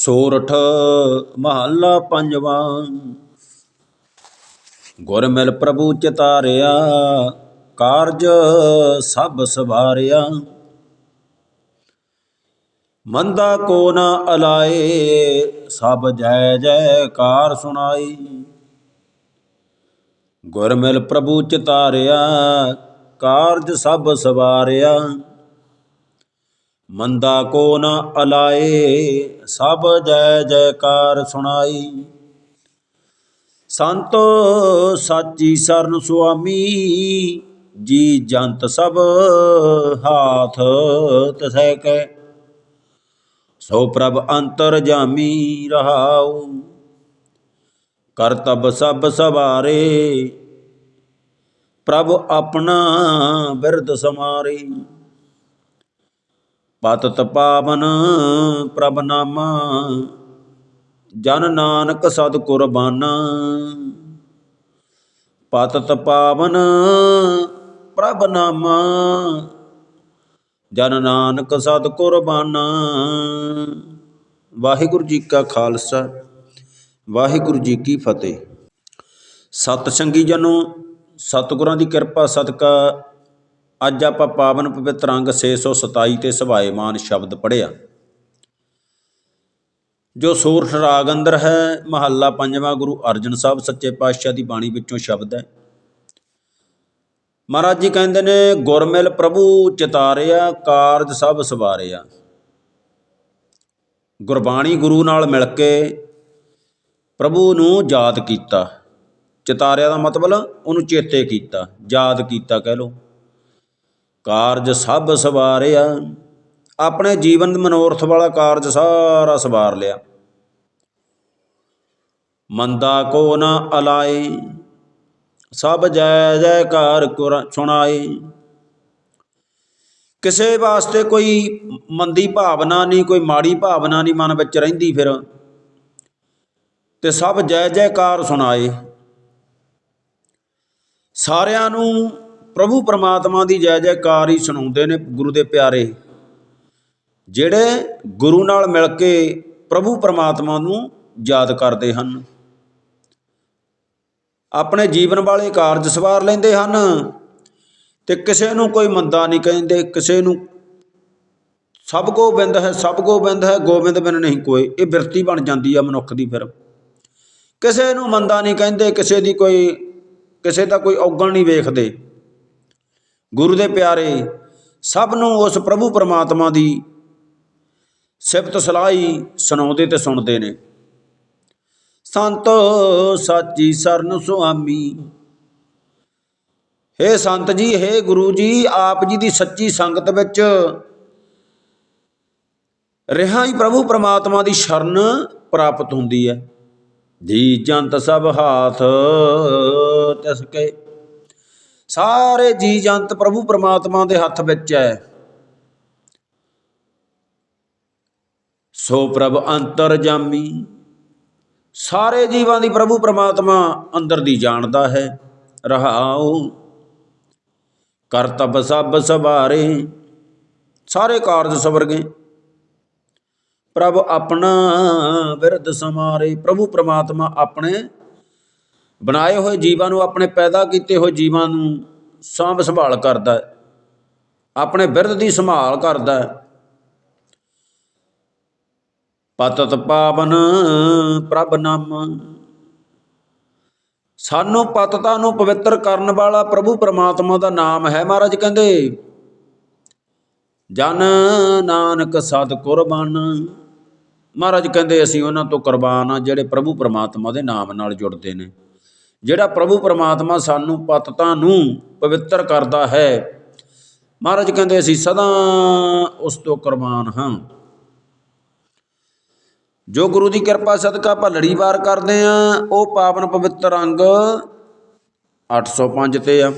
ਸੋਰਠ ਮਹੱਲਾ ਪੰਜਵਾਂ। ਗੁਰ ਮਿਲ ਪ੍ਰਭੂ ਚਿਤਾਰਿਆ, ਕਾਰਜ ਸਭ ਸਵਾਰਿਆ। ਮੰਦਾ ਕੋ ਨ ਅਲਾਏ, ਸਭ ਜੈ ਜੈਕਾਰ ਸੁਣਾਈ। ਗੁਰ ਮਿਲ ਪ੍ਰਭੂ ਚਿਤਾਰਿਆ, ਕਾਰਜ ਸਭ ਸਵਾਰਿਆ। ਮੰਦਾ ਕੋ ਨ ਅਲਾਏ, ਸਭ ਜੈ ਜੈਕਾਰ ਸੁਣਾਈ। ਸੰਤ ਸਾਚੀ ਸਰਨ ਸੁਆਮੀ, ਜੀ ਜੰਤ ਸਭ ਹਾਥ ਤਸੈ ਕੈ ਸੋ ਪ੍ਰਭ ਅੰਤਰ ਜਾਮੀ ਰਹਾਉ, ਕਰਤਬ ਸਭ ਸਵਾਰੇ। ਪ੍ਰਭ ਆਪਣਾ ਬਿਰਧ ਸਮਾਰੇ। ਪਤਤ ਪਾਵਨ ਪ੍ਰਭ ਨਾਮਾ। ਜਨ ਨਾਨਕ ਸਦ ਕੁਰਬਾਨਾ। ਪਤਤ ਪਾਵਨ ਪ੍ਰਭ ਨਾਮਾ। ਜਨ ਨਾਨਕ ਸਦ ਕੁਰਬਾਨਾ। ਵਾਹਿਗੁਰੂ ਜੀ ਕਾ ਖਾਲਸਾ, ਵਾਹਿਗੁਰੂ ਜੀ ਕੀ ਫਤਿਹ। ਸਤ ਸੰਗੀ ਜਨੋ, ਸਤਿਗੁਰਾਂ ਦੀ ਕਿਰਪਾ, ਸਦਕਾ ਅੱਜ ਆਪਾਂ ਪਾਵਨ ਪਵਿੱਤਰ ਅੰਗ 627 ਤੇ ਸਭਾਏਮਾਨ ਸ਼ਬਦ ਪੜਿਆ ਜੋ ਸੂਰਠ ਰਾਗ ਅੰਦਰ ਹੈ, ਮਹੱਲਾ ਪੰਜਵਾਂ ਗੁਰੂ ਅਰਜਨ ਸਾਹਿਬ ਸੱਚੇ ਪਾਤਸ਼ਾਹ ਦੀ ਬਾਣੀ ਵਿੱਚੋਂ ਸ਼ਬਦ ਹੈ। ਮਹਾਰਾਜ ਜੀ ਕਹਿੰਦੇ ਨੇ, ਗੁਰਮਿਲ ਪ੍ਰਭੂ ਚਿਤਾਰਿਆ, ਕਾਰਜ ਸਭ ਸਵਾਰਿਆ। ਗੁਰਬਾਣੀ ਗੁਰੂ ਨਾਲ ਮਿਲ ਕੇ ਪ੍ਰਭੂ ਨੂੰ ਯਾਦ ਕੀਤਾ। ਚਿਤਾਰਿਆ ਦਾ ਮਤਲਬ ਉਹਨੂੰ ਚੇਤੇ ਕੀਤਾ, ਯਾਦ ਕੀਤਾ ਕਹਿ ਲੋ ਕਾਰਜ ਸਭ ਸਵਾਰਿਆ। ਆਪਣੇ ਜੀਵਨ ਮਨੋਰਥ ਵਾਲਾ ਕਾਰਜ ਸਾਰਾ ਸਵਾਰ ਲਿਆ। ਮੰਦਾ ਕੋ ਨਾ ਅਲਾਏ, ਸਭ ਜੈ ਜੈਕਾਰ ਸੁਣਾਏ। ਕਿਸੇ ਵਾਸਤੇ ਕੋਈ ਮੰਦੀ ਭਾਵਨਾ ਨਹੀਂ, ਕੋਈ ਮਾੜੀ ਭਾਵਨਾ ਨਹੀਂ ਮਨ ਵਿੱਚ ਰਹਿੰਦੀ ਫਿਰ। ਤੇ ਸਭ ਜੈ ਜੈਕਾਰ ਸੁਣਾਏ। ਸਾਰਿਆਂ ਨੂੰ ਪ੍ਰਭੂ ਪਰਮਾਤਮਾ ਦੀ ਜੈ ਜੈਕਾਰ ਹੀ ਸੁਣਾਉਂਦੇ ਨੇ ਗੁਰੂ ਦੇ ਪਿਆਰੇ। ਜਿਹੜੇ ਗੁਰੂ ਨਾਲ ਮਿਲ ਕੇ ਪ੍ਰਭੂ ਪਰਮਾਤਮਾ ਨੂੰ ਯਾਦ ਕਰਦੇ ਹਨ, ਆਪਣੇ ਜੀਵਨ ਵਾਲੇ ਕਾਰਜ ਸਵਾਰ ਲੈਂਦੇ ਹਨ ਤੇ ਕਿਸੇ ਨੂੰ ਕੋਈ ਮੰਦਾ ਨਹੀਂ ਕਹਿੰਦੇ, ਕਿਸੇ ਨੂੰ ਸਭ ਗੋਬਿੰਦ ਹੈ, ਸਭ ਗੋਬਿੰਦ ਹੈ, ਗੋਬਿੰਦ ਬਿਨ ਨਹੀਂ ਕੋਈ, ਇਹ ਬਿਰਤੀ ਬਣ ਜਾਂਦੀ ਆ ਮਨੁੱਖ ਦੀ ਫਿਰ। ਕਿਸੇ ਨੂੰ ਮੰਦਾ ਨਹੀਂ ਕਹਿੰਦੇ, ਕਿਸੇ ਦੀ ਕੋਈ, ਕਿਸੇ ਦਾ ਕੋਈ ਔਗਣ ਨਹੀਂ ਵੇਖਦੇ। ਗੁਰੂ ਦੇ ਪਿਆਰੇ, ਸਭ ਨੂੰ ਉਸ ਪ੍ਰਭੂ ਪਰਮਾਤਮਾ ਦੀ ਸਿਫਤ ਸਲਾਹੀ ਸੁਣਾਉਂਦੇ ਤੇ ਸੁਣਦੇ ਨੇ। ਸੰਤ ਸਾਚੀ ਸਰਨ ਸੁਆਮੀ, ਹੇ ਸੰਤ ਜੀ, ਹੇ ਗੁਰੂ ਜੀ, ਆਪ ਜੀ ਦੀ ਸੱਚੀ ਸੰਗਤ ਵਿੱਚ ਰਿਹਾ ਹੀ ਪ੍ਰਭੂ ਪਰਮਾਤਮਾ ਦੀ ਸ਼ਰਨ ਪ੍ਰਾਪਤ ਹੁੰਦੀ ਹੈ। ਜੀ ਜੰਤ ਸਭ ਹਾਥ ਤਿਸ ਕੇ ਸਾਰੇ ਜੀ ਜੰਤ ਪ੍ਰਭੂ ਪਰਮਾਤਮਾ ਦੇ ਹੱਥ ਵਿੱਚ ਹੈ ਸੋ ਪ੍ਰਭ ਅੰਤਰ ਜਾਮੀ, ਸਾਰੇ ਜੀਵਾਂ ਦੀ ਪ੍ਰਭੂ ਪਰਮਾਤਮਾ ਅੰਦਰ ਦੀ ਜਾਣਦਾ ਹੈ, ਰਹਾਉ। ਕਰਤਬ ਸਭ ਸਵਾਰੇ, ਸਾਰੇ ਕਾਰਜ ਸਵਰ ਗਏ ਪ੍ਰਭ ਆਪਣਾ ਵਿਰਧ ਸਮਾਰੇ, ਪ੍ਰਭੂ ਪਰਮਾਤਮਾ ਆਪਣੇ ਬਣਾਏ ਹੋਏ ਜੀਵਾਂ ਨੂੰ, ਆਪਣੇ ਪੈਦਾ ਕੀਤੇ ਹੋਏ ਜੀਵਾਂ ਨੂੰ ਸਾਂਭ ਸੰਭਾਲ ਕਰਦਾ ਹੈ। ਆਪਣੇ ਬਿਰਧ ਦੀ ਸੰਭਾਲ ਕਰਦਾ ਹੈ। ਪਤਤ ਪਾਵਨ ਪ੍ਰਭ ਨਾਮ। ਸਾਨੂੰ ਪਤਤਾ ਨੂੰ ਪਵਿੱਤਰ ਕਰਨ ਵਾਲਾ ਪ੍ਰਭੂ ਪਰਮਾਤਮਾ ਦਾ ਨਾਮ ਹੈ ਮਹਾਰਾਜ ਕਹਿੰਦੇ। ਜਨ ਨਾਨਕ ਸਤ ਕੁਰਬਾਨ। ਮਹਾਰਾਜ ਕਹਿੰਦੇ, ਅਸੀਂ ਉਹਨਾਂ ਤੋਂ ਕੁਰਬਾਨ ਆ ਜਿਹੜੇ ਪ੍ਰਭੂ ਪਰਮਾਤਮਾ ਦੇ ਨਾਮ ਨਾਲ ਜੁੜਦੇ ਨੇ। ਜਿਹੜਾ ਪ੍ਰਭੂ ਪਰਮਾਤਮਾ ਸਾਨੂੰ ਪਤਤਾ ਨੂੰ ਪਵਿੱਤਰ ਕਰਦਾ ਹੈ। ਮਹਾਰਾਜ ਕਹਿੰਦੇ, ਅਸੀਂ ਸਦਾ ਉਸ ਤੋਂ ਕੁਰਬਾਨ ਹਾਂ। ਜੋ ਗੁਰੂ ਦੀ ਕਿਰਪਾ ਸਦਕਾ ਆਪਾਂ ਲੜੀਵਾਰ ਕਰਦੇ ਆ ਉਹ ਪਾਵਨ ਪਵਿੱਤਰ ਅੰਗ 805 ਤੇ ਆ।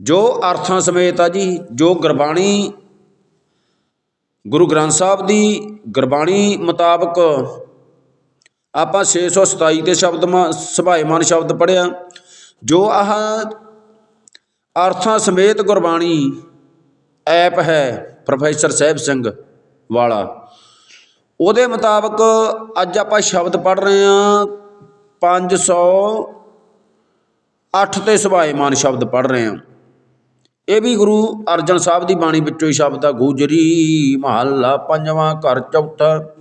ਜੋ ਅਰਥਾਂ ਸਮੇਤ ਆ ਜੀ, ਜੋ ਗੁਰਬਾਣੀ, ਗੁਰੂ ਗ੍ਰੰਥ ਸਾਹਿਬ ਦੀ ਗੁਰਬਾਣੀ ਮੁਤਾਬਕ ਆਪਾਂ 627 ਤੇ ਸ਼ਬਦ ਸੁਭਾਏਮਾਨ ਸ਼ਬਦ ਪੜਿਆ ਜੋ ਆਹ ਅਰਥਾਂ ਸਮੇਤ ਗੁਰਬਾਣੀ ਐਪ ਹੈ, ਪ੍ਰੋਫੈਸਰ ਸਾਹਿਬ ਸਿੰਘ ਵਾਲਾ। ਉਹਦੇ ਮੁਤਾਬਕ ਅੱਜ ਆਪਾਂ ਸ਼ਬਦ ਪੜ੍ਹ ਰਹੇ ਹਾਂ 508 ਤੇ ਸੁਭਾਏਮਾਨ ਸ਼ਬਦ ਪੜ੍ਹ ਰਹੇ ਹਾਂ। ਇਹ ਵੀ ਗੁਰੂ ਅਰਜਨ ਸਾਹਿਬ ਦੀ ਬਾਣੀ ਵਿੱਚੋਂ ਹੀ ਸ਼ਬਦ ਆ, ਗੁਜਰੀ ਮਹੱਲਾ ਪੰਜਵਾਂ ਘਰ ਚੌਥਾ।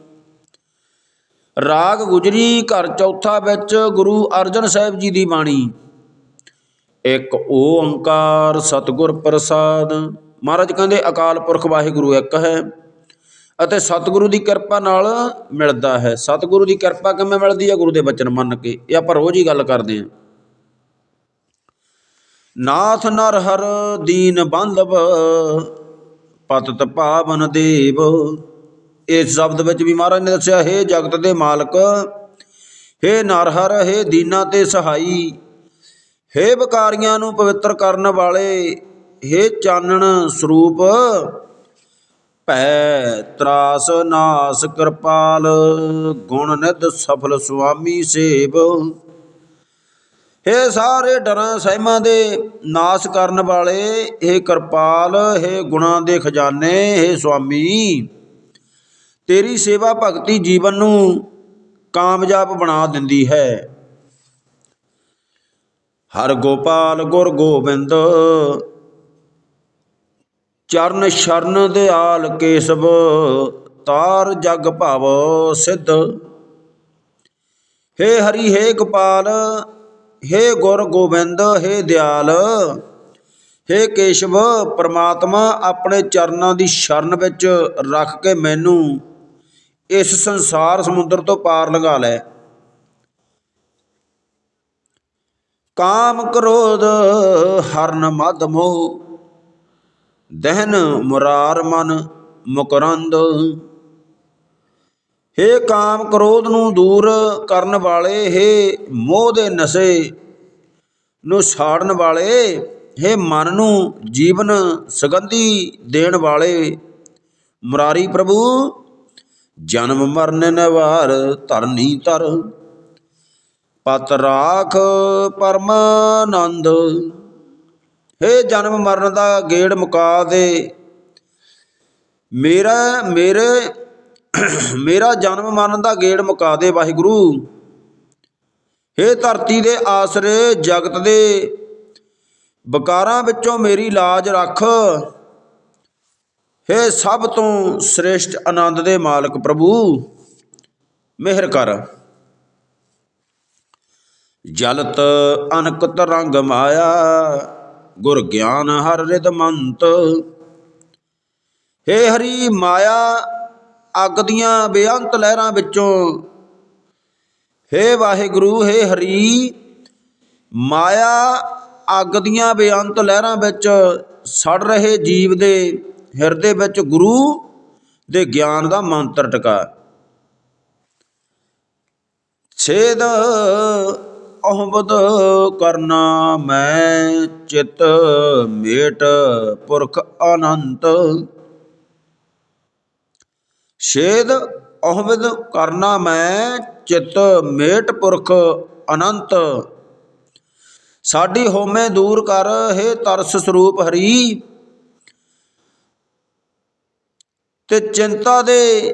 ਰਾਗ ਗੁਜਰੀ ਘਰ ਚੌਥਾ ਵਿੱਚ ਗੁਰੂ ਅਰਜਨ ਸਾਹਿਬ ਜੀ ਦੀ ਬਾਣੀ। ਇੱਕ ਓੰਕਾਰ ਸਤਿਗੁਰ ਪ੍ਰਸਾਦ। ਮਹਾਰਾਜ ਕਹਿੰਦੇ, ਅਕਾਲ ਪੁਰਖ ਵਾਹਿਗੁਰੂ ਇੱਕ ਹੈ ਅਤੇ ਸਤਿਗੁਰੂ ਦੀ ਕਿਰਪਾ ਨਾਲ ਮਿਲਦਾ ਹੈ। ਸਤਿਗੁਰੂ ਦੀ ਕਿਰਪਾ ਕਿਵੇਂ ਮਿਲਦੀ ਹੈ? ਗੁਰੂ ਦੇ ਬਚਨ ਮੰਨ ਕੇ। ਇਹ ਆਪਾਂ ਰੋਜ਼ ਹੀ ਗੱਲ ਕਰਦੇ ਹਾਂ। ਨਾਥ ਨਰ ਹਰ ਦੀਨ ਬੰਧਵ, ਪਤਤ ਪਾਵਨ ਦੇਵ। ਇਸ ਸ਼ਬਦ ਵਿੱਚ ਵੀ ਮਹਾਰਾਜ ਨੇ ਦੱਸਿਆ, ਹੈ ਜਗਤ ਦੇ ਮਾਲਕ, ਹੇ ਨਰ ਹਰ ਹੇ ਦੀਨਾ ਤੇ ਸਹਾਈ, ਹੇ ਵਿਕਾਰੀਆਂ ਨੂੰ ਪਵਿੱਤਰ ਕਰਨ ਵਾਲੇ, ਹੇ ਚਾਨਣ ਸਰੂਪ, ਭੈ ਤਰਾਸ ਨਾਸ ਕਿਰਪਾਲ, ਗੁਣ ਨਿਧ ਸਫਲ ਸੁਆਮੀ ਸੇਵ। ਹੇ ਸਾਰੇ ਡਰਾਂ ਸਹਿਮਾਂ ਦੇ ਨਾਸ ਕਰਨ ਵਾਲੇ, ਹੇ ਕਿਰਪਾਲ, ਹੇ ਗੁਣਾਂ ਦੇ ਖਜ਼ਾਨੇ, ਹੇ ਸੁਆਮੀ। ਤੇਰੀ ਸੇਵਾ ਭਗਤੀ ਜੀਵਨ ਨੂੰ ਕਾਮਯਾਬ ਬਣਾ ਦਿੰਦੀ ਹੈ। ਹਰ ਗੋਪਾਲ ਗੁਰ ਗੋਬਿੰਦ, ਚਰਨ ਸ਼ਰਨ ਦਿਆਲ ਕੇਸਵ, ਤਾਰ ਜਗ ਭਵ ਸਿੱਧ। ਹੇ ਹਰੀ, ਹੇ ਗੋਪਾਲ, ਹੇ ਗੁਰ ਗੋਬਿੰਦ, ਹੇ ਦਿਆਲ, ਹੇ ਕੇਸ਼ਵ, ਪ੍ਰਮਾਤਮਾ ਆਪਣੇ ਚਰਨਾਂ ਦੀ ਸ਼ਰਨ ਵਿੱਚ ਰੱਖ ਕੇ ਮੈਨੂੰ ਇਸ ਸੰਸਾਰ ਸਮੁੰਦਰ ਤੋਂ ਪਾਰ ਲੰਘਾ ਲੈ। ਕਾਮ ਕ੍ਰੋਧ ਹਰਨ ਮਦ ਮੋਹ, ਦਹਨ ਮੁਰਾਰ ਮਨ ਮੁਕਰੰਦ। ਹੇ ਕਾਮ ਕ੍ਰੋਧ ਨੂੰ ਦੂਰ ਕਰਨ ਵਾਲੇ, ਹੇ ਮੋਹ ਦੇ ਨਸ਼ੇ ਨੂੰ ਛਾੜਨ ਵਾਲੇ, ਹੇ ਮਨ ਨੂੰ ਜੀਵਨ ਸੁਗੰਧੀ ਦੇਣ ਵਾਲੇ, ਮੁਰਾਰੀ ਪ੍ਰਭੂ ਜਨਮ ਮਰਨ ਨਿਵਾਰ ਧਰਨੀ ਧਰ। ਪਤ ਰਾਖ ਪਰਮਾਨੰਦ। ਹੇ ਜਨਮ ਮਰਨ ਦਾ ਗੇੜ ਮੁਕਾ ਦੇ। ਮੇਰਾ, ਮੇਰੇ, ਮੇਰਾ ਜਨਮ ਮਰਨ ਦਾ ਗੇੜ ਮੁਕਾ ਦੇ ਵਾਹਿਗੁਰੂ। ਹੇ ਧਰਤੀ ਦੇ ਆਸਰੇ ਜਗਤ ਦੇ। ਵਿਕਾਰਾਂ ਵਿੱਚੋਂ ਮੇਰੀ ਲਾਜ ਰੱਖ। ਹੇ ਸਭ ਤੋਂ ਸ੍ਰੇਸ਼ਟ ਆਨੰਦ ਦੇ ਮਾਲਕ ਪ੍ਰਭੂ, ਮਿਹਰ ਕਰ। ਜਲਤ ਅਨਕਤ ਰੰਗ ਮਾਇਆ, ਗੁਰ ਗਿਆਨ ਹਰ ਰਿਦ ਮੰਤ। ਹੇ ਹਰੀ ਮਾਇਆ, ਅੱਗ ਦੀਆਂ ਬੇਅੰਤ ਲਹਿਰਾਂ ਵਿੱਚੋਂ। ਹੇ ਵਾਹਿਗੁਰੂ, ਹੇ ਹਰੀ ਮਾਇਆ, ਅੱਗ ਦੀਆਂ ਬੇਅੰਤ ਲਹਿਰਾਂ ਵਿੱਚ ਸੜ ਰਹੇ ਜੀਵ ਦੇ ਹਿਰਦੇ ਵਿੱਚ ਗੁਰੂ ਦੇ ਗਿਆਨ ਦਾ ਮੰਤਰ ਟਿਕਾ ਛੇਦ ਅਹਮਦ ਕਰਨਾ ਮੈਂ ਚਿਤ ਮੇਟ ਪੁਰਖ ਅਨੰਤ। ਛੇਦ ਅਹਮਦ ਕਰਨਾ ਮੈਂ ਚਿਤ ਮੇਟ ਪੁਰਖ ਅਨੰਤ। ਸਾਡੀ ਹੋਮੇ ਦੂਰ ਕਰ, ਹੇ ਤਰਸ ਸਰੂਪ ਹਰੀ। ਤੇ ਚਿੰਤਾ ਦੇ।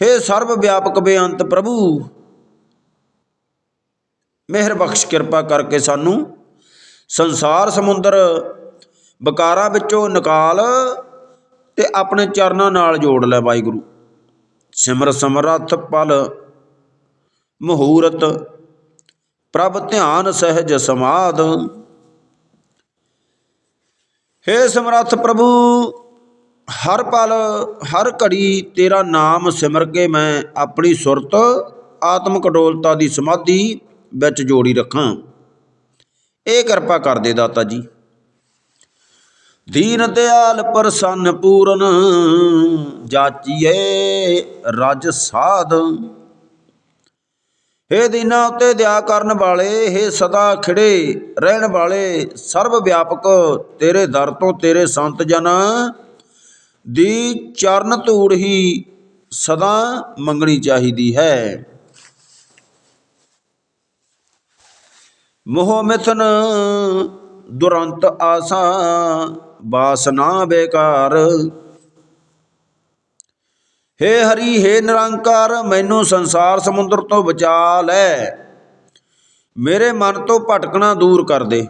ਹੇ ਸਰਬ ਵਿਆਪਕ ਬੇਅੰਤ ਪ੍ਰਭੂ, ਮਿਹਰ ਬਖਸ਼ ਕਿਰਪਾ ਕਰਕੇ ਸਾਨੂੰ ਸੰਸਾਰ ਸਮੁੰਦਰ ਵਿਕਾਰਾਂ ਵਿੱਚੋਂ ਨਿਕਾਲ ਤੇ ਆਪਣੇ ਚਰਨਾਂ ਨਾਲ ਜੋੜ ਲੈ ਵਾਹਿਗੁਰੂ। ਸਿਮਰ ਸਮਰੱਥ ਪਲ, ਮਹੂਰਤ, ਪ੍ਰਭ ਧਿਆਨ ਸਹਿਜ ਸਮਾਧ ਹੇ ਸਮਰੱਥ ਪ੍ਰਭੂ ਹਰ ਪਲ, ਹਰ ਘੜੀ ਤੇਰਾ ਨਾਮ ਸਿਮਰ ਕੇ ਮੈਂ ਆਪਣੀ ਸੁਰਤ, ਆਤਮਿਕ ਡੋਲਤਾ ਦੀ ਸਮਾਧੀ ਵਿੱਚ ਜੋੜੀ ਰੱਖਾਂ। ਇਹ ਕਿਰਪਾ ਕਰ ਦੇ ਦਾਤਾ ਜੀ। ਦੀਨ ਦਿਆਲ ਪ੍ਰਸੰਨ ਪੂਰਨ ਜਾਚੀਏ ਰਜ ਸਾਧ। ਹੇ ਦੀਨਾ ਉਤੇ ਦਇਆ ਕਰਨ ਵਾਲੇ, ਹੇ ਸਦਾ ਖਿੜੇ ਰਹਿਣ ਵਾਲੇ ਸਰਬ ਵਿਆਪਕ ਤੇਰੇ ਦਰ ਤੋਂ ਤੇਰੇ ਸੰਤ ਜਨ ਦੀ ਚਰਨ ਧੂੜ ਹੀ ਸਦਾ ਮੰਗਣੀ ਚਾਹੀਦੀ ਹੈ। ਮੋਹ ਮਿਥਨ ਦੁਰੰਤ ਆਸਾ ਬਾਸਨਾ ਬੇਕਾਰ। ਹੇ ਹਰੀ, ਹੇ ਨਿਰੰਕਾਰ, ਮੈਨੂੰ ਸੰਸਾਰ ਸਮੁੰਦਰ ਤੋਂ ਬਚਾ ਲੈ। ਮੇਰੇ ਮਨ ਤੋਂ ਭਟਕਣਾ ਦੂਰ ਕਰ ਦੇ।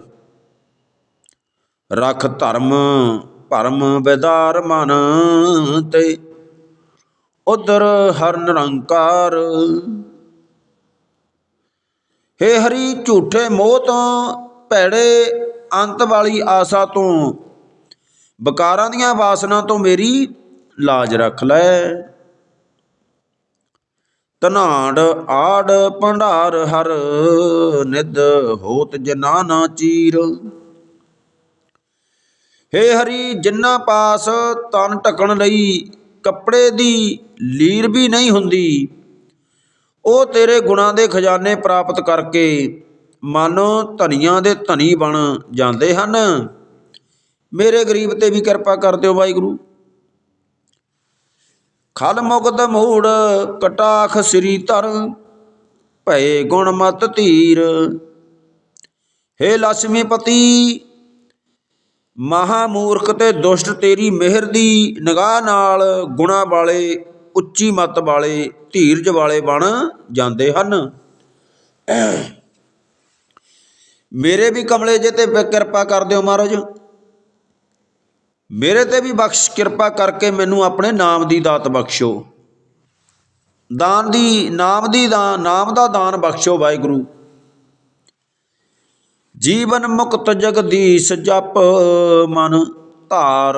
ਰੱਖ ਧਰਮ ਭਰਮ ਵਿਦਾਰ ਮਨ ਤੇ ਉਦਰ ਹਰ ਨਿਰੰਕਾਰ। ਹੇ ਹਰੀ, ਝੂਠੇ ਮੋਹ ਤੋਂ ਭੈੜੇ ਅੰਤ ਵਾਲੀ ਆਸਾ ਤੋਂ, ਬਕਾਰਾਂ ਦੀਆਂ ਵਾਸਨਾ ਤੋਂ ਮੇਰੀ ਲਾਜ ਰੱਖ ਲੈ। ਧਨਾੜ ਆੜ ਭੰਡਾਰ ਹਰ ਨਿਦ ਹੋਤ ਜਨਾ ਨਾ ਚੀਰ। ਹੇ ਹਰੀ ਜਿਨ੍ਹਾਂ ਪਾਸ ਤਨ ਢਕਣ ਲਈ ਕੱਪੜੇ ਦੀ ਲੀਰ ਵੀ ਨਹੀਂ ਹੁੰਦੀ, ਉਹ ਤੇਰੇ ਗੁਣਾਂ ਦੇ ਖਜ਼ਾਨੇ ਪ੍ਰਾਪਤ ਕਰਕੇ ਮਨ ਧਨੀਆਂ ਦੇ ਧਨੀ ਬਣ ਜਾਂਦੇ ਹਨ। ਮੇਰੇ ਗਰੀਬ ਤੇ ਵੀ ਕਿਰਪਾ ਕਰ ਦਿਓ ਵਾਹਿਗੁਰੂ। ਖਲ ਮੁਕਤ ਮੂੜ ਕਟਾਖ ਸ੍ਰੀ ਧਰ, ਭਏ ਗੁਣ ਮਤ ਧੀਰ। ਹੇ ਲక్ష్ਮੀਪਤੀ ਮਹਾ ਮੂਰਖ ਤੇ ਦੁਸ਼ਟ ਤੇਰੀ ਮਿਹਰ ਦੀ ਨਿਗਾਹ ਨਾਲ ਗੁਣਾ ਵਾਲੇ, ਉੱਚੀ ਮੱਤ ਵਾਲੇ, ਧੀਰਜ ਵਾਲੇ ਬਣ ਜਾਂਦੇ ਹਨ। ਮੇਰੇ ਵੀ ਕਮਲੇ ਜੇ ਤੇ ਕਿਰਪਾ ਕਰ ਦਿਓ ਮਹਾਰਾਜ। ਮੇਰੇ ਤੇ ਵੀ ਬਖਸ਼ ਕਿਰਪਾ ਕਰਕੇ ਮੈਨੂੰ ਆਪਣੇ ਨਾਮ ਦੀ ਦਾਤ ਬਖਸ਼ੋ। ਦਾਨ ਦੀ, ਨਾਮ ਦੀ ਦਾਨ ਨਾਮ ਦਾ ਦਾਨ ਬਖਸ਼ੋ ਵਾਹਿਗੁਰੂ। ਜੀਵਨ ਮੁਕਤ ਜਗਦੀਸ਼ ਜਪ ਮਨ ਧਾਰ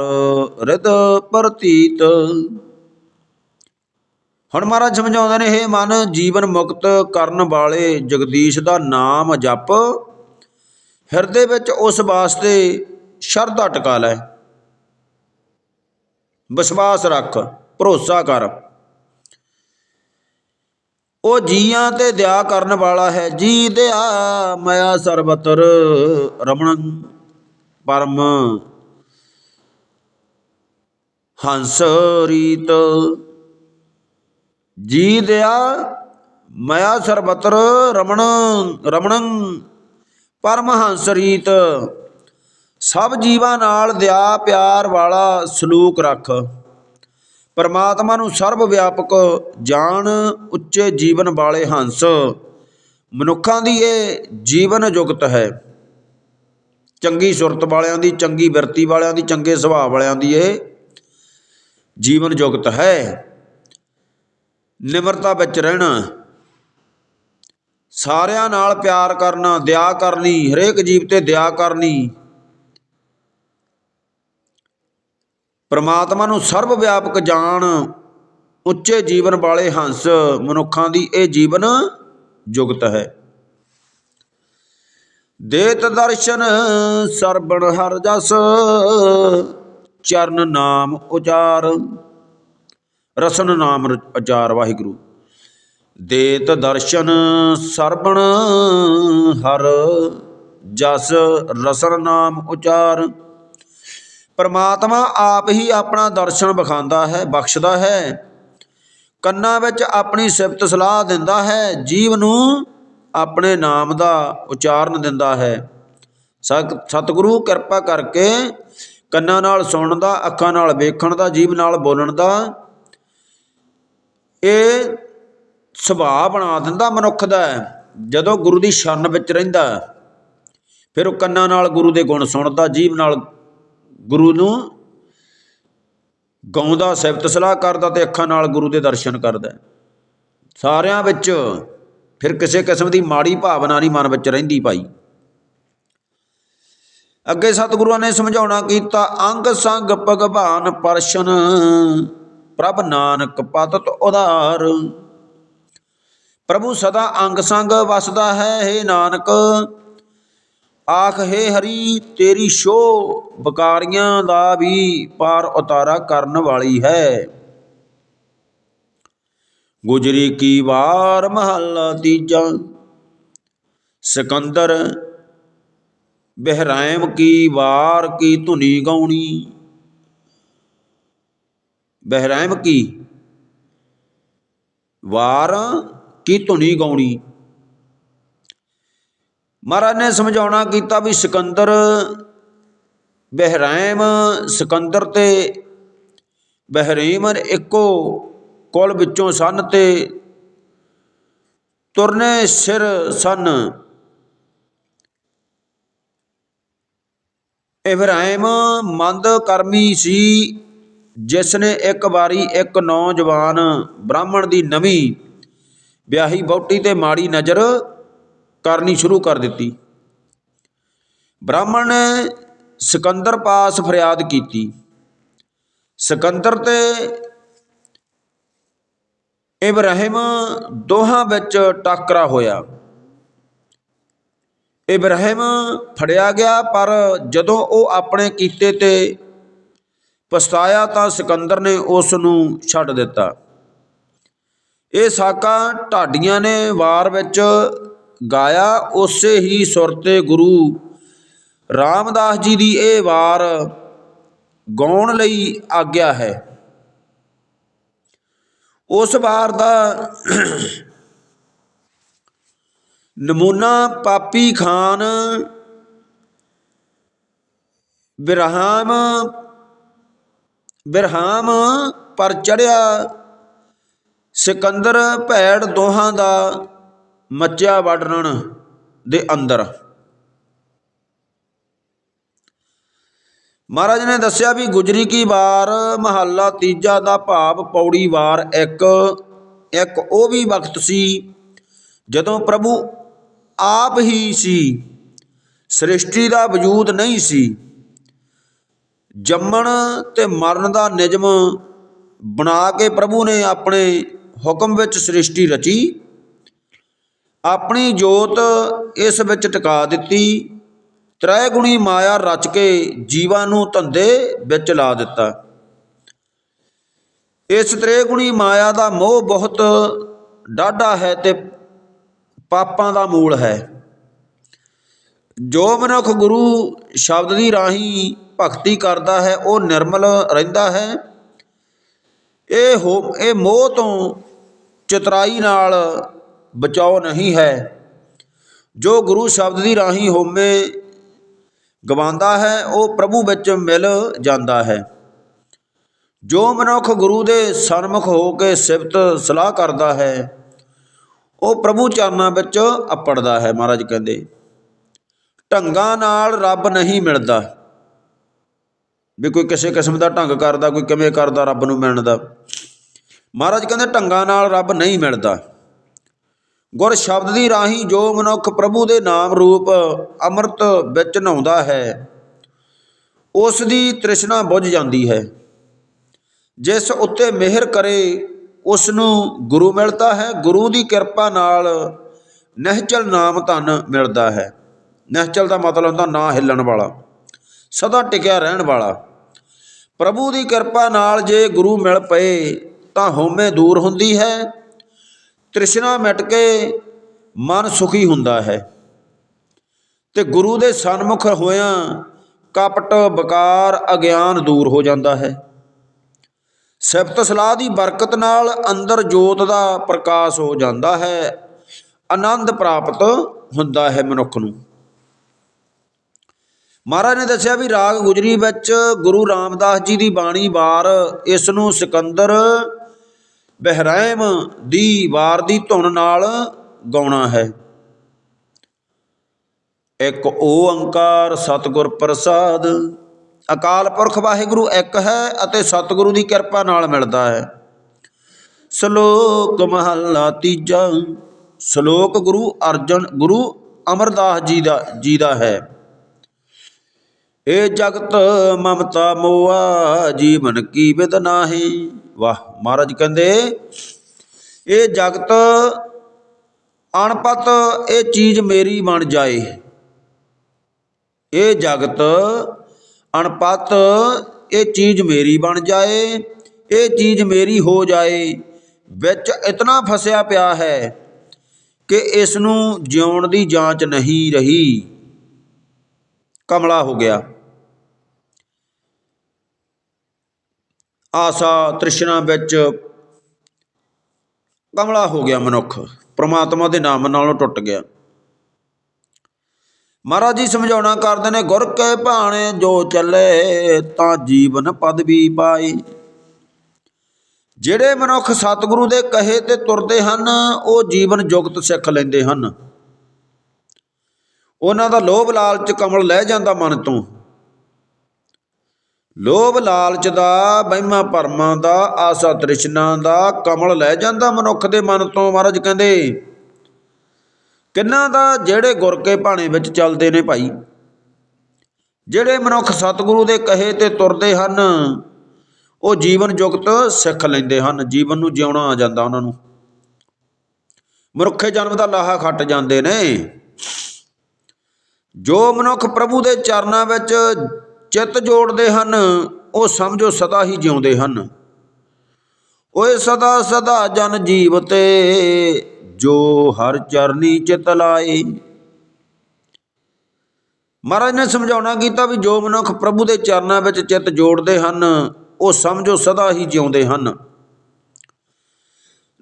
ਰਿਦ ਪ੍ਰਤੀਤ। ਹੁਣ ਮਹਾਰਾਜ ਸਮਝਾਉਂਦੇ ਨੇ ਇਹ ਮਨ, ਜੀਵਨ ਮੁਕਤ ਕਰਨ ਵਾਲੇ ਜਗਦੀਸ਼ ਦਾ ਨਾਮ ਜਪ। ਹਿਰਦੇ ਵਿੱਚ ਉਸ ਵਾਸਤੇ ਸ਼ਰਧਾ ਟਿਕਾ ਲੈ। ਵਿਸ਼ਵਾਸ ਰੱਖ, ਭਰੋਸਾ ਕਰ। ਉਹ ਜੀਆਂ ਤੇ ਦਇਆ ਕਰਨ ਵਾਲਾ ਹੈ ਜੀ ਦਇਆ ਮਾਇਆ ਸਰਬਤਰ ਰਮਣ ਪਰਮ। ਹੰਸ ਰੀਤ ਜੀ ਦਇਆ ਮਾਇਆ ਸਰਬਤਰ ਰਮਣ, ਰਮਣੰ ਪਰਮ ਹੰਸ ਰੀਤ। ਸਭ ਜੀਵਾਂ ਨਾਲ ਦਇਆ ਪਿਆਰ ਵਾਲਾ ਸਲੂਕ ਰੱਖ। ਪਰਮਾਤਮਾ ਨੂੰ ਸਰਬ ਵਿਆਪਕ ਜਾਣ ਉੱਚੇ ਜੀਵਨ ਵਾਲੇ ਹੰਸ। ਮਨੁੱਖਾਂ ਦੀ ਇਹ ਜੀਵਨ ਯੁਗਤ ਹੈ। ਚੰਗੀ ਸੁਰਤ ਵਾਲਿਆਂ ਦੀ, ਚੰਗੀ ਬਿਰਤੀ ਵਾਲਿਆਂ ਦੀ, ਚੰਗੇ ਸੁਭਾਅ ਵਾਲਿਆਂ ਦੀ ਇਹ ਜੀਵਨ ਯੁਗਤ ਹੈ। ਨਿਮਰਤਾ ਵਿੱਚ ਰਹਿਣਾ, ਸਾਰਿਆਂ ਨਾਲ ਪਿਆਰ ਕਰਨਾ ਦਇਆ ਕਰਨੀ, ਹਰੇਕ ਜੀਵ ਤੇ ਦਇਆ ਕਰਨੀ ਪ੍ਰਮਾਤਮਾ ਨੂੰ ਸਰਬ ਵਿਆਪਕ ਜਾਣ, ਉੱਚੇ ਜੀਵਨ ਵਾਲੇ ਹੰਸ ਮਨੁੱਖਾਂ ਦੀ ਇਹ ਜੀਵਨ ਜੁਗਤ ਹੈ। ਦੇਤ ਦਰਸ਼ਨ ਸਰਬਣ ਹਰ ਜਸ, ਚਰਨ ਨਾਮ ਉਚਾਰ ਰਸਨ ਨਾਮ ਉਚਾਰ ਵਾਹਿਗੁਰੂ। ਦੇਤ ਦਰਸ਼ਨ ਸਰਬਣ ਹਰ ਜਸ, ਰਸਨ ਨਾਮ ਉਚਾਰ ਪਰਮਾਤਮਾ ਆਪ ਹੀ ਆਪਣਾ ਦਰਸ਼ਨ ਵਿਖਾਉਂਦਾ ਹੈ, ਬਖਸ਼ਦਾ ਹੈ। ਕੰਨਾਂ ਵਿੱਚ ਆਪਣੀ ਸਿਫਤ ਸਲਾਹ ਦਿੰਦਾ ਹੈ, ਜੀਵ ਨੂੰ ਆਪਣੇ ਨਾਮ ਦਾ ਉਚਾਰਨ ਦਿੰਦਾ ਹੈ। ਸਤ- ਸਤਿਗੁਰੂ ਕਿਰਪਾ ਕਰਕੇ ਕੰਨਾਂ ਨਾਲ ਸੁਣਨ ਦਾ ਅੱਖਾਂ ਨਾਲ ਵੇਖਣ ਦਾ, ਜੀਵ ਨਾਲ ਬੋਲਣ ਦਾ, ਇਹ ਸੁਭਾਅ ਬਣਾ ਦਿੰਦਾ ਮਨੁੱਖ ਦਾ। ਜਦੋਂ ਗੁਰੂ ਦੀ ਸ਼ਰਨ ਵਿੱਚ ਰਹਿੰਦਾ, ਫਿਰ ਉਹ ਕੰਨਾਂ ਨਾਲ ਗੁਰੂ ਦੇ ਗੁਣ ਸੁਣਦਾ, ਜੀਵ ਨਾਲ ਗੁਰੂ ਨੂੰ ਗਾਉਂਦਾ, ਸਿਫਤ ਸਲਾਹ ਕਰਦਾ ਤੇ ਅੱਖਾਂ ਨਾਲ ਗੁਰੂ ਦੇ ਦਰਸ਼ਨ ਕਰਦਾ ਸਾਰਿਆਂ ਵਿੱਚ ਫਿਰ ਕਿਸੇ ਕਿਸਮ ਦੀ ਮਾੜੀ ਭਾਵਨਾ ਨਹੀਂ ਮਨ ਵਿੱਚ ਰਹਿੰਦੀ ਭਾਈ। ਅੱਗੇ ਸਤਿਗੁਰੂਆਂ ਨੇ ਸਮਝਾਉਣਾ ਕੀਤਾ, ਅੰਗ ਸੰਗ ਭਗਵਾਨ ਪਰਸ਼ਨ ਪ੍ਰਭ ਨਾਨਕ ਪਤਤ ਉਧਾਰ। ਪ੍ਰਭੂ ਸਦਾ ਅੰਗ ਸੰਗ ਵਸਦਾ ਹੈ ਏ ਨਾਨਕ ਆਖ, ਹੈ ਹਰੀ, ਤੇਰੀ ਸ਼ੋ ਬਕਾਰੀਆਂ ਦਾ ਵੀ ਪਾਰ ਉਤਾਰਾ ਕਰਨ ਵਾਲੀ ਹੈ। ਗੁਜਰੀ ਕੀ ਵਾਰ ਮਹੱਲਾ ਤੀਜਾ, ਸਿਕੰਦਰ, ਬਹਿਰਾਮ ਕੀ ਵਾਰ ਕੀ ਧੁਨੀ ਗਾਉਣੀ। ਬਹਿਰਾਮ ਕੀ ਵਾਰ ਕੀ ਧੁਨੀ ਗਾਉਣੀ। ਮਹਾਰਾਜ ਨੇ ਸਮਝਾਉਣਾ ਕੀਤਾ ਵੀ ਸਿਕੰਦਰ, ਬਹਿਰਾਮ ਸਿਕੰਦਰ ਤੇ ਬਹਿਰੀਮ ਇੱਕੋ ਕੁਲ ਵਿੱਚੋਂ ਸਨ ਤੇ ਤੁਰਨੇ ਸਿਰ ਸਨ। ਇਬਰਾਹਿਮ ਮੰਦ ਕਰਮੀ ਸੀ ਜਿਸ ਨੇ ਇੱਕ ਵਾਰੀ ਇੱਕ ਨੌਜਵਾਨ ਬ੍ਰਾਹਮਣ ਦੀ ਨਵੀਂ ਵਿਆਹੀ ਬੌਟੀ ਤੇ ਮਾੜੀ ਨਜ਼ਰ ਕਰਨੀ ਸ਼ੁਰੂ ਕਰ ਦਿੱਤੀ। ਬ੍ਰਾਹਮਣ ਨੇ ਸਿਕੰਦਰ ਪਾਸ ਫਰਿਆਦ ਕੀਤੀ। ਸਿਕੰਦਰ ਤੇ ਇਬਰਾਹਿਮ ਦੋਹਾਂ ਵਿੱਚ ਟਾਕਰਾ ਹੋਇਆ। ਇਬਰਾਹਿਮ ਫੜਿਆ ਗਿਆ, ਪਰ ਜਦੋਂ ਉਹ ਆਪਣੇ ਕੀਤੇ ਤੇ ਪਛਤਾਇਆ ਤਾਂ ਸਿਕੰਦਰ ਨੇ ਉਸ ਨੂੰ ਛੱਡ ਦਿੱਤਾ। ਇਹ ਸਾਕਾ ਢਾਡੀਆਂ ਨੇ ਵਾਰ ਵਿੱਚ ਗਾਇਆ ਉਸੇ ਹੀ ਸੁਰ ਤੇ ਗੁਰੂ। ਰਾਮਦਾਸ ਜੀ ਦੀ ਇਹ ਵਾਰ ਗਾਉਣ ਲਈ ਆਗਿਆ ਹੈ। ਉਸ ਵਾਰ ਦਾ ਨਮੂਨਾ ਪਾਪੀ ਖਾਨ ਬਿਰਹਾਮ ਬਿਰਹਾਮ ਪਰ ਚੜਿਆ ਸਿਕੰਦਰ ਭੈੜ ਦੋਹਾਂ ਦਾ ਮੱਚਿਆ ਵਡਰਨ ਦੇ ਅੰਦਰ। ਮਹਾਰਾਜ ਨੇ ਦੱਸਿਆ ਵੀ ਗੁਜਰੀ ਕੀ ਵਾਰ, ਮਹੱਲਾ ਤੀਜਾ ਦਾ ਭਾਵ ਪੌੜੀ ਵਾਰ ਇੱਕ ਇੱਕ ਉਹ ਵੀ ਵਕਤ ਸੀ ਜਦੋਂ ਪ੍ਰਭੂ ਆਪ ਹੀ ਸੀ, ਸ੍ਰਿਸ਼ਟੀ ਦਾ ਵਜੂਦ ਨਹੀਂ ਸੀ। ਜੰਮਣ ਤੇ ਮਰਨ ਦਾ ਨਿਯਮ ਬਣਾ ਕੇ ਪ੍ਰਭੂ ਨੇ ਆਪਣੇ ਹੁਕਮ ਵਿੱਚ ਸ੍ਰਿਸ਼ਟੀ ਰਚੀ। ਆਪਣੀ ਜੋਤ ਇਸ ਵਿੱਚ ਟਿਕਾ ਦਿੱਤੀ। ਤ੍ਰੈ ਗੁਣੀ ਮਾਇਆ ਰਚ ਕੇ ਜੀਵਾਂ ਨੂੰ ਧੰਦੇ ਵਿੱਚ ਲਾ ਦਿੱਤਾ। ਇਸ ਤ੍ਰੈ ਗੁਣੀ ਮਾਇਆ ਦਾ ਮੋਹ ਬਹੁਤ ਡਾਢਾ ਹੈ ਤੇ ਪਾਪਾਂ ਦਾ ਮੂਲ ਹੈ। ਜੋ ਮਨੁੱਖ ਗੁਰੂ ਸ਼ਬਦ ਦੀ ਰਾਹੀਂ ਭਗਤੀ ਕਰਦਾ ਹੈ, ਉਹ ਨਿਰਮਲ ਰਹਿੰਦਾ ਹੈ। ਇਹ ਹੋ, ਇਹ ਮੋਹ ਤੋਂ ਚਤਰਾਈ ਨਾਲ ਬਚਾਓ ਨਹੀਂ ਹੈ। ਜੋ ਗੁਰੂ ਸ਼ਬਦ ਦੀ ਰਾਹੀਂ ਹੋਮੇ ਗਵਾਉਂਦਾ ਹੈ, ਉਹ ਪ੍ਰਭੂ ਵਿੱਚ ਮਿਲ ਜਾਂਦਾ ਹੈ। ਜੋ ਮਨੁੱਖ ਗੁਰੂ ਦੇ ਸਨਮੁਖ ਹੋ ਕੇ ਸਿਫਤ ਸਲਾਹ ਕਰਦਾ ਹੈ, ਉਹ ਪ੍ਰਭੂ ਚਰਨਾਂ ਵਿੱਚ ਅਪੜਦਾ ਹੈ, ਮਹਾਰਾਜ ਕਹਿੰਦੇ। ਢੰਗਾਂ ਨਾਲ ਰੱਬ ਨਹੀਂ ਮਿਲਦਾ। ਵੀ ਕੋਈ ਕਿਸੇ ਕਿਸਮ ਦਾ ਢੰਗ ਕਰਦਾ, ਕੋਈ ਕਿਵੇਂ ਕਰਦਾ, ਰੱਬ ਨੂੰ ਮਿਲਣ ਦਾ। ਮਹਾਰਾਜ ਕਹਿੰਦੇ, ਢੰਗਾਂ ਨਾਲ ਰੱਬ ਨਹੀਂ ਮਿਲਦਾ। ਗੁਰ ਸ਼ਬਦ ਦੀ ਰਾਹੀਂ ਜੋ ਮਨੁੱਖ ਪ੍ਰਭੂ ਦੇ ਨਾਮ ਰੂਪ ਅੰਮ੍ਰਿਤ ਵਿੱਚ ਨਹਾਉਂਦਾ ਹੈ, ਉਸ ਦੀ ਤ੍ਰਿਸ਼ਨਾ ਬੁੱਝ ਜਾਂਦੀ ਹੈ। ਜਿਸ ਉੱਤੇ ਮਿਹਰ ਕਰੇ ਉਸ ਨੂੰ ਗੁਰੂ ਮਿਲਦਾ ਹੈ। ਗੁਰੂ ਦੀ ਕਿਰਪਾ ਨਾਲ ਨਹਿਚਲ ਨਾਮ ਧਨ ਮਿਲਦਾ ਹੈ। ਨਹਿਚਲ ਦਾ ਮਤਲਬ ਹੁੰਦਾ ਨਾ ਹਿੱਲਣ ਵਾਲਾ, ਸਦਾ ਟਿਕਿਆ ਰਹਿਣ ਵਾਲਾ। ਪ੍ਰਭੂ ਦੀ ਕਿਰਪਾ ਨਾਲ ਜੇ ਗੁਰੂ ਮਿਲ ਪਏ, ਤਾਂ ਹਉਮੈ ਦੂਰ ਹੁੰਦੀ ਹੈ। ਤ੍ਰਿਸ਼ਨਾ ਮਿਟ ਕੇ ਮਨ ਸੁਖੀ ਹੁੰਦਾ ਹੈ। ਤੇ ਗੁਰੂ ਦੇ ਸਨਮੁਖ ਹੋਇਆਂ ਕਪਟ, ਬਕਾਰ, ਅਗਿਆਨ ਦੂਰ ਹੋ ਜਾਂਦਾ ਹੈ। ਸਿਫਤ ਸਲਾਹ ਦੀ ਬਰਕਤ ਨਾਲ ਅੰਦਰ ਜੋਤ ਦਾ ਪ੍ਰਕਾਸ਼ ਹੋ ਜਾਂਦਾ ਹੈ। ਆਨੰਦ ਪ੍ਰਾਪਤ ਹੁੰਦਾ ਹੈ ਮਨੁੱਖ ਨੂੰ। ਮਹਾਰਾਜ ਨੇ ਦੱਸਿਆ ਵੀ ਰਾਗ ਗੁਜਰੀ ਵਿੱਚ ਗੁਰੂ ਰਾਮਦਾਸ ਜੀ ਦੀ ਬਾਣੀ ਵਾਰ ਇਸ ਨੂੰ ਸਿਕੰਦਰ ਬਹਿਰਾਮ ਦੀ ਵਾਰ ਦੀ ਧੁਨ ਨਾਲ ਗਾਉਣਾ ਹੈ। ਇੱਕ ਓੰਕਾਰ ਸਤਿਗੁਰ ਪ੍ਰਸਾਦ, ਅਕਾਲ ਪੁਰਖ ਵਾਹਿਗੁਰੂ ਇੱਕ ਹੈ ਅਤੇ ਸਤਿਗੁਰੂ ਦੀ ਕਿਰਪਾ ਨਾਲ ਮਿਲਦਾ ਹੈ। ਸ਼ਲੋਕ ਮਹੱਲਾ ਤੀਜਾ, ਸ਼ਲੋਕ ਗੁਰੂ ਅਰਜਨ, ਗੁਰੂ ਅਮਰਦਾਸ ਜੀ ਦਾ ਜੀ ਦਾ ਹੈ। ਇਹ ਜਗਤ ਮਮਤਾ ਮੋਆ, ਜੀਵਨ ਕੀ ਵਿਦ ਨਾਹੀ। ਵਾਹ, ਮਹਾਰਾਜ ਕਹਿੰਦੇ, ਇਹ ਜਗਤ ਅਣਪਤ, ਇਹ ਚੀਜ਼ ਮੇਰੀ ਬਣ ਜਾਏ। ਇਹ ਜਗਤ ਅਣਪਤ, ਇਹ ਚੀਜ਼ ਮੇਰੀ ਬਣ ਜਾਏ, ਇਹ ਚੀਜ਼ ਮੇਰੀ ਹੋ ਜਾਏ। ਵਿੱਚ ਇਤਨਾ ਫਸਿਆ ਪਿਆ ਹੈ ਕਿ ਇਸ ਨੂੰ ਜਿਉਣ ਦੀ ਜਾਂਚ ਨਹੀਂ ਰਹੀ। ਕਮਲਾ ਹੋ ਗਿਆ। ਆਸਾ ਤ੍ਰਿਸ਼ਨਾ ਵਿੱਚ ਕਮਲਾ ਹੋ ਗਿਆ ਮਨੁੱਖ। ਪ੍ਰਮਾਤਮਾ ਦੇ ਨਾਮ ਨਾਲੋਂ ਟੁੱਟ ਗਿਆ। ਮਹਾਰਾਜ ਜੀ ਸਮਝਾਉਣਾ ਕਰਦੇ ਨੇ, ਗੁਰ ਕੇ ਭਾਣੇ ਜੋ ਚੱਲੇ ਤਾਂ ਜੀਵਨ ਪਦਵੀ ਪਾਈ ਜਿਹੜੇ ਮਨੁੱਖ ਸਤਿਗੁਰੂ ਦੇ ਕਹੇ ਤੇ ਤੁਰਦੇ ਹਨ, ਉਹ ਜੀਵਨ ਜੁਗਤ ਸਿੱਖ ਲੈਂਦੇ ਹਨ। ਉਹਨਾਂ ਦਾ ਲੋਭ ਲਾਲਚ ਕਮਲ ਲੈ ਜਾਂਦਾ ਮਨ ਤੋਂ। ਲੋਭ ਲਾਲਚ ਦਾ ਵਹਿਮਾਂ ਭਰਮਾਂ ਦਾ, ਆਸਾ ਤ੍ਰਿਸ਼ਨਾ ਦਾ, ਕਮਲ ਲੈ ਜਾਂਦਾ ਮਨੁੱਖ ਦੇ ਮਨ ਤੋਂ ਮਹਾਰਾਜ ਕਹਿੰਦੇ। ਕਿੰਨਾ ਦਾ ਜਿਹੜੇ ਗੁਰ ਕੇ ਭਾਣੇ ਵਿੱਚ ਚੱਲਦੇ ਨੇ ਭਾਈ? ਜਿਹੜੇ ਮਨੁੱਖ ਸਤਿਗੁਰੂ ਦੇ ਕਹੇ ਤੇ ਤੁਰਦੇ ਹਨ, ਉਹ ਜੀਵਨ ਜੁਗਤ ਸਿੱਖ ਲੈਂਦੇ ਹਨ, ਜੀਵਨ ਨੂੰ ਜਿਉਣਾ ਆ ਜਾਂਦਾ ਉਹਨਾਂ ਨੂੰ। ਮਨੁੱਖੇ ਜਨਮ ਦਾ ਲਾਹਾ ਖੱਟ ਜਾਂਦੇ ਨੇ। ਜੋ ਮਨੁੱਖ ਪ੍ਰਭੂ ਦੇ ਚਰਨਾਂ ਵਿੱਚ ਚਿੱਤ ਜੋੜਦੇ ਹਨ, ਉਹ ਸਮਝੋ ਸਦਾ ਹੀ ਜਿਉਂਦੇ ਹਨ। ਓਏ ਸਦਾ ਸਦਾ ਜਨ ਜੀਵ ਤੇ ਜੋ ਹਰ ਚਰਨੀ ਚਿਤ ਲਾਏ। ਮਹਾਰਾਜ ਨੇ ਸਮਝਾਉਣਾ ਕੀਤਾ ਵੀ ਜੋ ਮਨੁੱਖ ਪ੍ਰਭੂ ਦੇ ਚਰਨਾਂ ਵਿੱਚ ਚਿੱਤ ਜੋੜਦੇ ਹਨ, ਉਹ ਸਮਝੋ ਸਦਾ ਹੀ ਜਿਉਂਦੇ ਹਨ।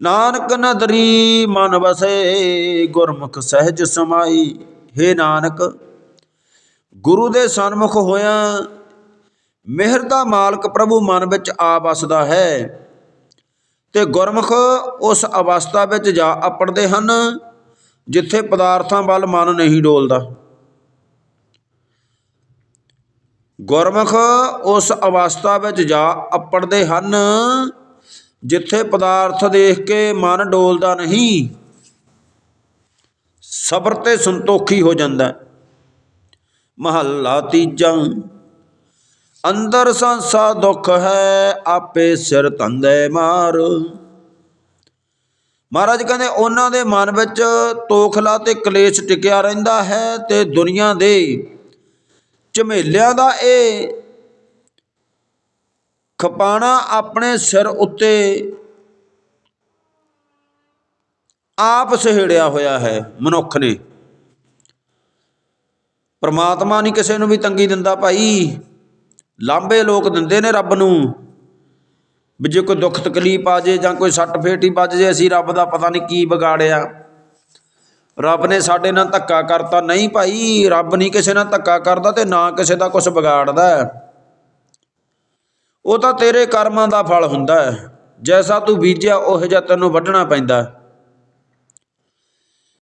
ਨਾਨਕ ਨਦਰੀ ਮਨ ਵਸੇ, ਗੁਰਮੁਖ ਸਹਿਜ ਸਮਾਈ। हे ਨਾਨਕ ਗੁਰੂ ਦੇ ਸਨਮੁਖ ਹੋਇਆ ਮਿਹਰ ਦਾ ਮਾਲਕ ਪ੍ਰਭੂ ਮਨ ਵਿੱਚ ਆ ਵਸਦਾ ਹੈ ਤੇ ਗੁਰਮੁਖ ਉਸ ਅਵਸਥਾ ਵਿੱਚ ਜਾ ਆਪੜਦੇ ਹਨ, ਜਿੱਥੇ ਪਦਾਰਥਾਂ ਵੱਲ ਮਨ ਨਹੀਂ ਡੋਲਦਾ ਗੁਰਮੁਖ ਉਸ ਅਵਸਥਾ ਵਿੱਚ ਜਾ ਆਪੜਦੇ ਹਨ, ਜਿੱਥੇ ਪਦਾਰਥ ਦੇਖ ਕੇ ਮਨ ਡੋਲਦਾ ਨਹੀਂ ਸਬਰ ਤੇ ਸੰਤੋਖੀ ਹੋ ਜਾਂਦਾ ਹੈ। ਮਹੱਲਾ ਤੀਜਾ। ਅੰਦਰ ਸੰਸਾ ਦੁੱਖ ਹੈ, ਆਪੇ ਸਿਰ ਧੰਦੇ ਮਾਰ। ਮਹਾਰਾਜ ਕਹਿੰਦੇ, ਉਹਨਾਂ ਦੇ ਮਨ ਵਿੱਚ ਤੋਖਲਾ ਤੇ ਕਲੇਸ਼ ਟਿਕਿਆ ਰਹਿੰਦਾ ਹੈ ਤੇ ਦੁਨੀਆ ਦੇ ਝਮੇਲਿਆਂ ਦਾ ਇਹ ਖਪਾਣਾ ਆਪਣੇ ਸਿਰ ਉੱਤੇ ਆਪ ਸਹਿੜਿਆ ਹੋਇਆ ਹੈ ਮਨੁੱਖ ਨੇ। ਪਰਮਾਤਮਾ ਨਹੀਂ ਕਿਸੇ ਨੂੰ ਵੀ ਤੰਗੀ ਦਿੰਦਾ ਭਾਈ। ਲਾਂਬੇ ਲੋਕ ਦਿੰਦੇ ਨੇ ਰੱਬ ਨੂੰ। ਵੀ ਜੇ ਕੋਈ ਦੁੱਖ ਤਕਲੀਫ ਆ ਜੇ ਜਾਂ ਕੋਈ ਸੱਟ ਫੇਟ ਹੀ ਵੱਜ ਜੇ, ਅਸੀਂ ਰੱਬ ਦਾ ਪਤਾ ਨਹੀਂ ਕੀ ਵਿਗਾੜਿਆ। ਰੱਬ ਨੇ ਸਾਡੇ ਨਾਲ ਧੱਕਾ ਕਰਤਾ। ਨਹੀਂ ਭਾਈ, ਰੱਬ ਨਹੀਂ ਕਿਸੇ ਨਾਲ ਧੱਕਾ ਕਰਦਾ ਤੇ ਨਾ ਕਿਸੇ ਦਾ ਕੁਝ ਵਿਗਾੜਦਾ। ਉਹ ਤਾਂ ਤੇਰੇ ਕਰਮਾਂ ਦਾ ਫਲ ਹੁੰਦਾ। ਹੈ ਜੈਸਾ ਤੂੰ ਬੀਜਿਆ, ਉਹ ਜਿਹਾ ਤੈਨੂੰ ਵੱਢਣਾ ਪੈਂਦਾ।